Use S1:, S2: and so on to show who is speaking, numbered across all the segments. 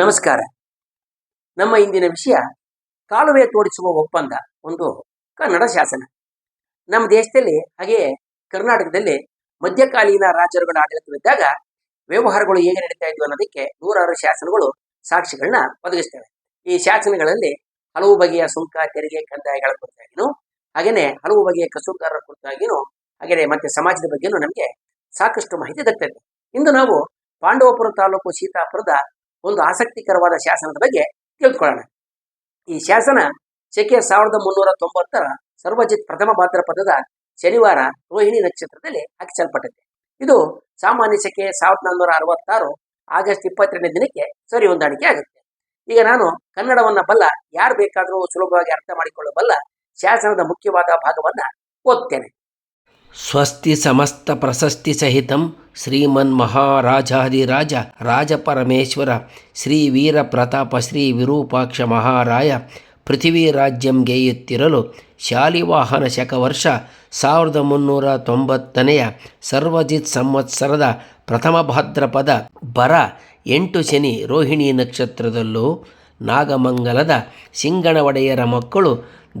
S1: ನಮಸ್ಕಾರ. ನಮ್ಮ ಇಂದಿನ ವಿಷಯ ಕಾಲುವೆ ತೋಡಿಸುವ ಒಪ್ಪಂದ, ಒಂದು ಕನ್ನಡ ಶಾಸನ. ನಮ್ಮ ದೇಶದಲ್ಲಿ ಹಾಗೆಯೇ ಕರ್ನಾಟಕದಲ್ಲಿ ಮಧ್ಯಕಾಲೀನ ರಾಜರುಗಳ ಆಡಳಿತವಿದ್ದಾಗ ವ್ಯವಹಾರಗಳು ಹೇಗೆ ನಡೀತಾ ಇದ್ವು ಅನ್ನೋದಕ್ಕೆ ನೂರಾರು ಶಾಸನಗಳು ಸಾಕ್ಷಿಗಳನ್ನ ಒದಗಿಸ್ತವೆ. ಈ ಶಾಸನಗಳಲ್ಲಿ ಹಲವು ಬಗೆಯ ಸುಂಕ, ತೆರಿಗೆ, ಕಂದಾಯಗಳ ಕುರಿತಾಗಿನೂ ಹಾಗೇನೆ ಹಲವು ಬಗೆಯ ಕಸುಗಾರರ ಕುರಿತಾಗಿನೂ ಹಾಗೇನೆ ಮತ್ತೆ ಸಮಾಜದ ಬಗ್ಗೆನೂ ನಮಗೆ ಸಾಕಷ್ಟು ಮಾಹಿತಿ ದಕ್ತದೆ ಇಂದು ನಾವು ಪಾಂಡವಪುರ ತಾಲೂಕು ಸೀತಾಪುರದ ಒಂದು ಆಸಕ್ತಿಕರವಾದ ಶಾಸನದ ಬಗ್ಗೆ ತಿಳ್ಕೊಳ್ಳೋಣ. ಈ ಶಾಸನ ಶಕೆ ಸಾವಿರದ ಮುನ್ನೂರ ತೊಂಬತ್ತರ ಸರ್ವಜಿತ್ ಪ್ರಥಮ ಭಾದ್ರಪದದ ಶನಿವಾರ ರೋಹಿಣಿ ನಕ್ಷತ್ರದಲ್ಲಿ ಹಾಕಿಸಲ್ಪಟ್ಟಿದೆ. ಇದು ಸಾಮಾನ್ಯ ಶಕೆ ಸಾವಿರದ ನಾನ್ನೂರ ಅರವತ್ತಾರು ಆಗಸ್ಟ್ ಇಪ್ಪತ್ತೆರಡನೇ ದಿನಕ್ಕೆ ಸರಿ ಹೊಂದಾಣಿಕೆ ಆಗುತ್ತೆ. ಈಗ ನಾನು ಕನ್ನಡವನ್ನ ಬಲ್ಲ, ಯಾರು ಬೇಕಾದರೂ ಸುಲಭವಾಗಿ ಅರ್ಥ ಮಾಡಿಕೊಳ್ಳಬಲ್ಲ ಶಾಸನದ ಮುಖ್ಯವಾದ ಭಾಗವನ್ನ ಓದ್ತೇನೆ.
S2: ಸ್ವಸ್ತಿ ಸಮಸ್ತ ಪ್ರಶಸ್ತಿ ಸಹಿತಂ ಶ್ರೀಮನ್ ಮಹಾರಾಜಾಧಿರಾಜ ರಾಜಪರಮೇಶ್ವರ, ಶ್ರೀ ವೀರ ಪ್ರತಾಪ ಶ್ರೀ ವಿರೂಪಾಕ್ಷ ಮಹಾರಾಯ ಪೃಥ್ವಿ ರಾಜ್ಯಂ ಗೆಯುತ್ತಿರಲು ಶಾಲಿವಾಹನ ಶಕವರ್ಷ ಸಾವಿರದ ಮುನ್ನೂರ ತೊಂಬತ್ತನೆಯ ಸರ್ವಜಿತ್ ಸಂವತ್ಸರದ ಪ್ರಥಮ ಭಾದ್ರಪದ ಬರ ಎಂಟು ಶನಿ ರೋಹಿಣಿ ನಕ್ಷತ್ರದಲ್ಲೂ ನಾಗಮಂಗಲದ ಸಿಂಗಣ ಒಡೆಯರ ಮಕ್ಕಳು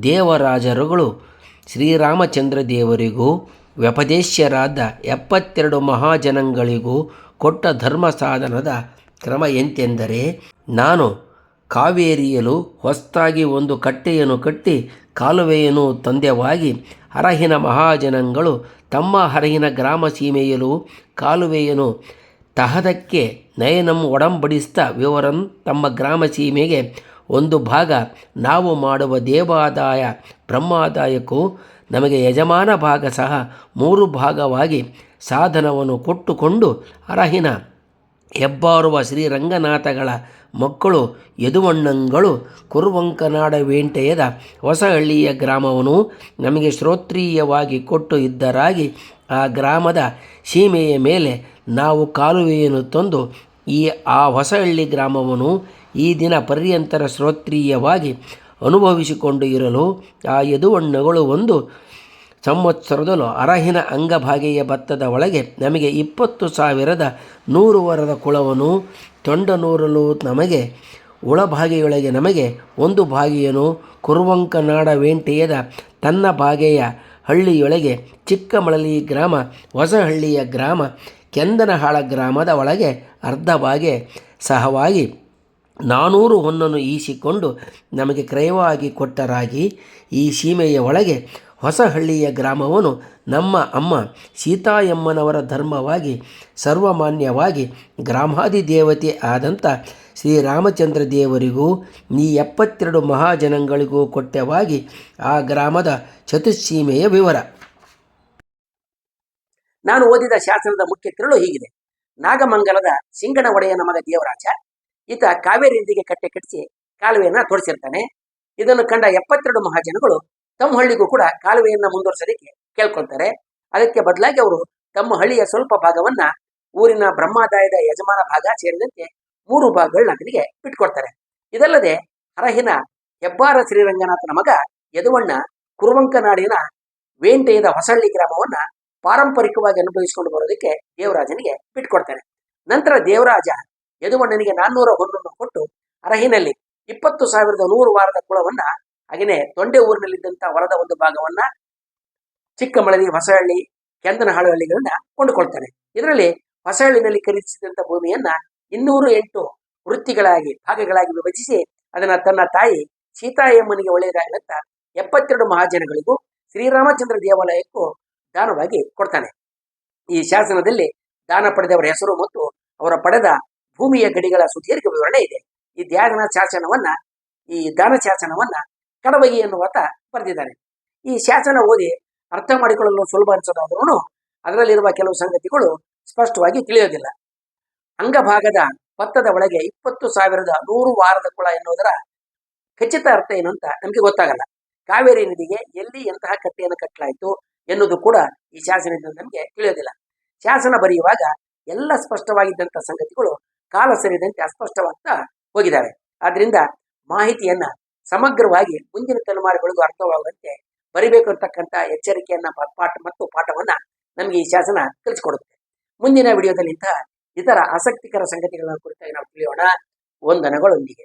S2: ದೇವರಾಜರುಗಳು ಶ್ರೀರಾಮಚಂದ್ರ ದೇವರಿಗೂ ವ್ಯಪದೇಶ್ಯರಾದ ಎಪ್ಪತ್ತೆರಡು ಮಹಾಜನಗಳಿಗೂ ಕೊಟ್ಟ ಧರ್ಮ ಸಾಧನದ ಕ್ರಮ ಎಂತೆಂದರೆ, ನಾನು ಕಾವೇರಿಯಲು ಹೊಸ್ತಾಗಿ ಒಂದು ಕಟ್ಟೆಯನ್ನು ಕಟ್ಟಿ ಕಾಲುವೆಯನ್ನು ತಂದೆವಾಗಿ ಅರಹಿನ ಮಹಾಜನಗಳು ತಮ್ಮ ಹರಹಿನ ಗ್ರಾಮ ಸೀಮೆಯಲು ಕಾಲುವೆಯನ್ನು ತಹದಕ್ಕೆ ನಯನಂ ಒಡಂಬಡಿಸ್ತಾ ವಿವರಂ ತಮ್ಮ ಗ್ರಾಮ ಸೀಮೆಗೆ ಒಂದು ಭಾಗ ನಾವು ಮಾಡುವ ದೇವಾದಾಯ, ಬ್ರಹ್ಮಾದಾಯಕ್ಕೂ ನಮಗೆ ಯಜಮಾನ ಭಾಗ ಸಹ ಮೂರು ಭಾಗವಾಗಿ ಸಾಧನವನ್ನು ಕೊಟ್ಟುಕೊಂಡು ಅರಹಿನ ಹೆಬ್ಬಾರುವ ಶ್ರೀರಂಗನಾಥಗಳ ಮಕ್ಕಳು ಯದುವಣ್ಣಂಗಳು ಕುರುವಂಕನಾಡ ವೇಂಟೆಯದ ಹೊಸಹಳ್ಳಿಯ ಗ್ರಾಮವನ್ನು ನಮಗೆ ಶ್ರೋತ್ರೀಯವಾಗಿ ಕೊಟ್ಟು ಇದ್ದರಾಗಿ ಆ ಗ್ರಾಮದ ಸೀಮೆಯ ಮೇಲೆ ನಾವು ಕಾಲುವೆಯನ್ನು ತಂದು ಈ ಆ ಹೊಸಹಳ್ಳಿ ಗ್ರಾಮವನ್ನು ಈ ದಿನ ಪರ್ಯಂತರ ಶ್ರೋತ್ರೀಯವಾಗಿ ಅನುಭವಿಸಿಕೊಂಡು ಇರಲು ಆ ಯದುವಣ್ಣಗಳು ಒಂದು ಸಂವತ್ಸರದಲ್ಲೂ ಅರಹಿನ ಅಂಗಭಾಗೆಯ ಭತ್ತದ ಒಳಗೆ ನಮಗೆ ಇಪ್ಪತ್ತು ಸಾವಿರದ ನೂರು ವರದ ಕುಳವನ್ನು ತೊಂಡನೂರಲು ನಮಗೆ ಒಳಭಾಗೆಯೊಳಗೆ ನಮಗೆ ಒಂದು ಭಾಗಿಯನು ಕುರುವಂಕನಾಡ ವೇಂಟೆಯದ ತನ್ನ ಭಾಗೆಯ ಹಳ್ಳಿಯೊಳಗೆ ಚಿಕ್ಕಮಳಲಿ ಗ್ರಾಮ, ಹೊಸಹಳ್ಳಿಯ ಗ್ರಾಮ, ಕೆಂದನಹಾಳ ಗ್ರಾಮದ ಒಳಗೆ ಅರ್ಧ ಭಾಗೆ ಸಹವಾಗಿ ನಾನೂರು ಹೊನ್ನನ್ನು ಈಸಿಕೊಂಡು ನಮಗೆ ಕ್ರಯವಾಗಿ ಕೊಟ್ಟರಾಗಿ ಈ ಸೀಮೆಯ ಒಳಗೆ ಹೊಸಹಳ್ಳಿಯ ಗ್ರಾಮವನ್ನು ನಮ್ಮ ಅಮ್ಮ ಸೀತಾಯಮ್ಮನವರ ಧರ್ಮವಾಗಿ ಸರ್ವಮಾನ್ಯವಾಗಿ ಗ್ರಾಮಾಧಿದೇವತೆ ಆದಂಥ ಶ್ರೀರಾಮಚಂದ್ರ ದೇವರಿಗೂ ಈ ಎಪ್ಪತ್ತೆರಡು ಮಹಾಜನಗಳಿಗೂ ಕೊಟ್ಟವಾಗಿ ಆ ಗ್ರಾಮದ ಚತುಸ್ಸೀಮೆಯ ವಿವರ.
S1: ನಾನು ಓದಿದ ಶಾಸನದ ಮುಖ್ಯ ತಿರುಳು ಹೀಗಿದೆ. ನಾಗಮಂಗಲದ ಸಿಂಗಣ ಒಡೆಯ ನಮಗ ದೇವರಾಜ. ಈತ ಕಾವೇರಿ ನದಿಗೆ ಕಟ್ಟೆ ಕಟ್ಟಿಸಿ ಕಾಲುವೆಯನ್ನ ತೋರಿಸಿರ್ತಾನೆ. ಇದನ್ನು ಕಂಡ ಎಪ್ಪತ್ತೆರಡು ಮಹಾಜನಗಳು ತಮ್ಮ ಹಳ್ಳಿಗೂ ಕೂಡ ಕಾಲುವೆಯನ್ನ ಮುಂದುವರಿಸೋದಕ್ಕೆ ಕೇಳ್ಕೊಳ್ತಾರೆ. ಅದಕ್ಕೆ ಬದಲಾಗಿ ಅವರು ತಮ್ಮ ಹಳ್ಳಿಯ ಸ್ವಲ್ಪ ಭಾಗವನ್ನ ಊರಿನ ಬ್ರಹ್ಮಾದಾಯದ ಯಜಮಾನ ಭಾಗ ಸೇರಿದಂತೆ ಮೂರು ಭಾಗಗಳನ್ನ ಆತನಿಗೆ ಬಿಟ್ಕೊಡ್ತಾರೆ. ಇದಲ್ಲದೆ ಹರಹಿನ ಹೆಬ್ಬಾರ ಶ್ರೀರಂಗನಾಥನ ಮಗ ಯದುವಣ್ಣ ಕುರುವಂಕನಾಡಿನ ವೇಂಟೆಯದ ಹೊಸಳ್ಳಿ ಗ್ರಾಮವನ್ನ ಪಾರಂಪರಿಕವಾಗಿ ಅನುಭವಿಸಿಕೊಂಡು ಬರೋದಕ್ಕೆ ದೇವರಾಜನಿಗೆ ಬಿಟ್ಕೊಡ್ತಾರೆ. ನಂತರ ದೇವರಾಜ ಯದುವಣ್ಣನಿಗೆ ನಾನ್ನೂರ ಹೊನ್ನನ್ನು ಕೊಟ್ಟು ಅರಹಿನಲ್ಲಿ ಇಪ್ಪತ್ತು ಸಾವಿರದ ನೂರು ವಾರದ ಕುಳವನ್ನ ಹಾಗೆಯೇ ತೊಂಡೆ ಊರಿನಲ್ಲಿದ್ದಂಥ ಹೊಲದ ಒಂದು ಭಾಗವನ್ನ ಚಿಕ್ಕಮಳಲಿ ಹೊಸಹಳ್ಳಿ ಕೆಂದನಹಾಳು ಹಳ್ಳಿಗಳನ್ನ ಕೊಂಡುಕೊಳ್ತಾನೆ. ಇದರಲ್ಲಿ ಹೊಸಹಳ್ಳಿನಲ್ಲಿ ಖರೀದಿಸಿದಂಥ ಭೂಮಿಯನ್ನ ಇನ್ನೂರು ಎಂಟು ವೃತ್ತಿಗಳಾಗಿ, ಭಾಗಗಳಾಗಿ ವಿಭಜಿಸಿ ಅದನ್ನ ತನ್ನ ತಾಯಿ ಸೀತಾಯಮ್ಮನಿಗೆ ಒಳ್ಳೆಯದಾಗಲಂತ ಎಪ್ಪತ್ತೆರಡು ಮಹಾಜನಗಳಿಗೂ ಶ್ರೀರಾಮಚಂದ್ರ ದೇವಾಲಯಕ್ಕೂ ದಾನವಾಗಿ ಕೊಡ್ತಾನೆ. ಈ ಶಾಸನದಲ್ಲಿ ದಾನ ಪಡೆದವರ ಹೆಸರು ಮತ್ತು ಅವರ ಪಡೆದ ಭೂಮಿಯ ಗಡಿಗಳ ಸುದೀರ್ಘ ವಿವರಣೆ ಇದೆ. ಈ ಧ್ಯಾನ ಶಾಸನವನ್ನ, ಈ ದಾನ ಶಾಸನವನ್ನ ಕಡಬಗಿ ಎನ್ನುವಾತ ಬರೆದಿದ್ದಾನೆ ಈ ಶಾಸನ ಓದಿ ಅರ್ಥ ಮಾಡಿಕೊಳ್ಳಲು ಸುಲಭ ಅನಿಸೋದಾದ್ರೂ ಅದರಲ್ಲಿರುವ ಕೆಲವು ಸಂಗತಿಗಳು ಸ್ಪಷ್ಟವಾಗಿ ತಿಳಿಯೋದಿಲ್ಲ. ಅಂಗಭಾಗದ ಭತ್ತದ ಒಳಗೆ ಇಪ್ಪತ್ತು ಸಾವಿರದ ನೂರು ವಾರದ ಕುಳ ಎನ್ನುವುದರ ಖಚಿತ ಅರ್ಥ ಏನು ಅಂತ ನಮಗೆ ಗೊತ್ತಾಗಲ್ಲ. ಕಾವೇರಿ ನದಿಗೆ ಎಲ್ಲಿ ಎಂತಹ ಕಟ್ಟೆಯನ್ನು ಕಟ್ಟಲಾಯಿತು ಎನ್ನುವುದು ಕೂಡ ಈ ಶಾಸನದಿಂದ ನಮಗೆ ತಿಳಿಯೋದಿಲ್ಲ. ಶಾಸನ ಬರೆಯುವಾಗ ಎಲ್ಲ ಸ್ಪಷ್ಟವಾಗಿದ್ದಂಥ ಸಂಗತಿಗಳು ಕಾಲ ಸರಿದಂತೆ ಅಸ್ಪಷ್ಟವಾಗ್ತಾ ಹೋಗಿದ್ದಾವೆ ಆದ್ರಿಂದ ಮಾಹಿತಿಯನ್ನ ಸಮಗ್ರವಾಗಿ ಮುಂದಿನ ತಲೆಮಾರುಗಳಿಗೂ ಅರ್ಥವಾಗುವಂತೆ ಬರಿಬೇಕು ಅಂತಕ್ಕಂಥ ಎಚ್ಚರಿಕೆಯನ್ನ ಪಾಠ ಮತ್ತು ಪಾಠವನ್ನ ನಮಗೆ ಈ ಶಾಸನ ಕಲಿಸಿಕೊಡುತ್ತೆ ಮುಂದಿನ ವಿಡಿಯೋದಲ್ಲಿ ಇಂತಹ ಇತರ ಆಸಕ್ತಿಕರ ಸಂಗತಿಗಳ ಕುರಿತಾಗಿ ನಾವು ತಿಳಿಯೋಣ. ವಂದನಗಳೊಂದಿಗೆ.